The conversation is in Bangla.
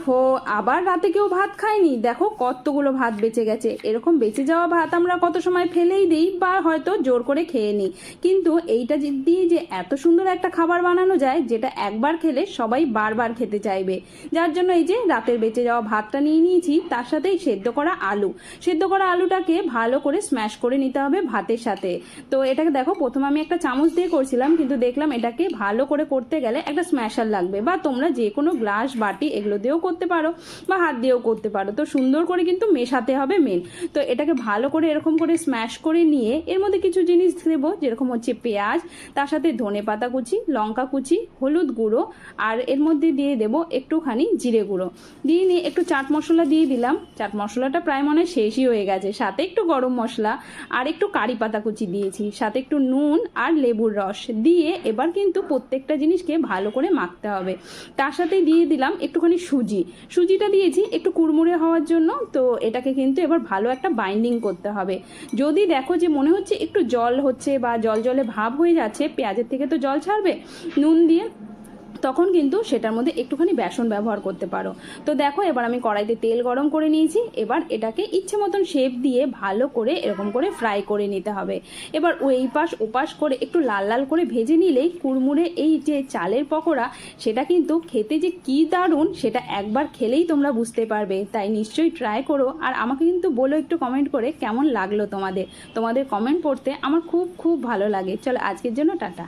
ওহো, আবার রাতে কেউ ভাত খায়নি? দেখো কতগুলো ভাত বেঁচে গেছে। এরকম বেঁচে যাওয়া ভাত আমরা কত সময় ফেলেই দিই বা হয়তো জোর করে খেয়ে নিই। কিন্তু এইটা দিয়ে যে এত সুন্দর একটা খাবার বানানো যায়, যেটা একবার খেলে সবাই বারবার খেতে চাইবে। যার জন্য এই যে রাতের বেঁচে যাওয়া ভাতটা নিয়ে নিয়েছি, তার সাথেই সেদ্ধ করা আলু। সেদ্ধ করা আলুটাকে ভালো করে স্ম্যাশ করে নিতে হবে ভাতের সাথে। তো এটাকে দেখো, প্রথমে আমি একটা চামচ দিয়ে করছিলাম, কিন্তু দেখলাম এটাকে ভালো করে করতে গেলে একটা স্ম্যাশার লাগবে বা তোমরা যে কোনো গ্লাস বাটি এগুলো দিয়েও করতে পারো বা হাত দিয়েও করতে পারো। তো সুন্দর করে কিন্তু মেশাতে হবে মেন তো এটাকে ভালো করে এরকম করে স্ম্যাশ করে নিয়ে এর মধ্যে কিছু জিনিস দেবো, যেরকম হচ্ছে পেঁয়াজ, তার সাথে ধনে পাতা কুচি, লঙ্কা কুচি, হলুদ গুঁড়ো, আর এর মধ্যে দিয়ে দেবো একটুখানি জিরে গুঁড়ো। দিয়ে নিয়ে একটু চাট মশলা দিয়ে দিলাম। চাট মশলাটা প্রায় মনে হয় শেষই হয়ে গেছে। সাথে একটু গরম মশলা আর একটু কারি পাতা কুচি দিয়েছি। সাথে একটু নুন আর লেবুর রস দিয়ে এবার কিন্তু প্রত্যেকটা জিনিসকে ভালো করে মাখতে হবে। তার সাথে দিয়ে দিলাম একটুখানি সুজি সুজিটা দিয়েছি, একটু কুড়মুড়ে হওয়ার জন্য, তো এটাকে কিন্তু এবার ভালো একটা বাইন্ডিং করতে হবে। যদি দেখো যে মনে হচ্ছে একটু জল হচ্ছে বা জল জলে ভাব হয়ে যাচ্ছে, পেঁয়াজের থেকে তো জল ছাড়বে, নুন দিয়ে তখন কিন্তু সেটার মধ্যে একটুখানি বেসন ব্যবহার করতে পারো। তো দেখো, এবার আমি কড়াইতে তেল গরম করে নিয়েছি। এবার এটাকে ইচ্ছে মতন শেপ দিয়ে ভালো করে এরকম করে ফ্রাই করে নিতে হবে। এবার ওই পাশ ওপাশ করে একটু লাল লাল করে ভেজে নিলেই কুড়মুড়ে এই যে চালের পকোড়া, সেটা কিন্তু খেতে যে কি দারুণ, সেটা একবার খেলেই তোমরা বুঝতে পারবে। তাই নিশ্চয়ই ট্রাই করো। আর আমাকে কিন্তু বলো একটু কমেন্ট করে কেমন লাগল তোমাদের। তোমাদের কমেন্ট পড়তে আমার খুব খুব ভালো লাগে। চলো আজকের জন্য টাটা।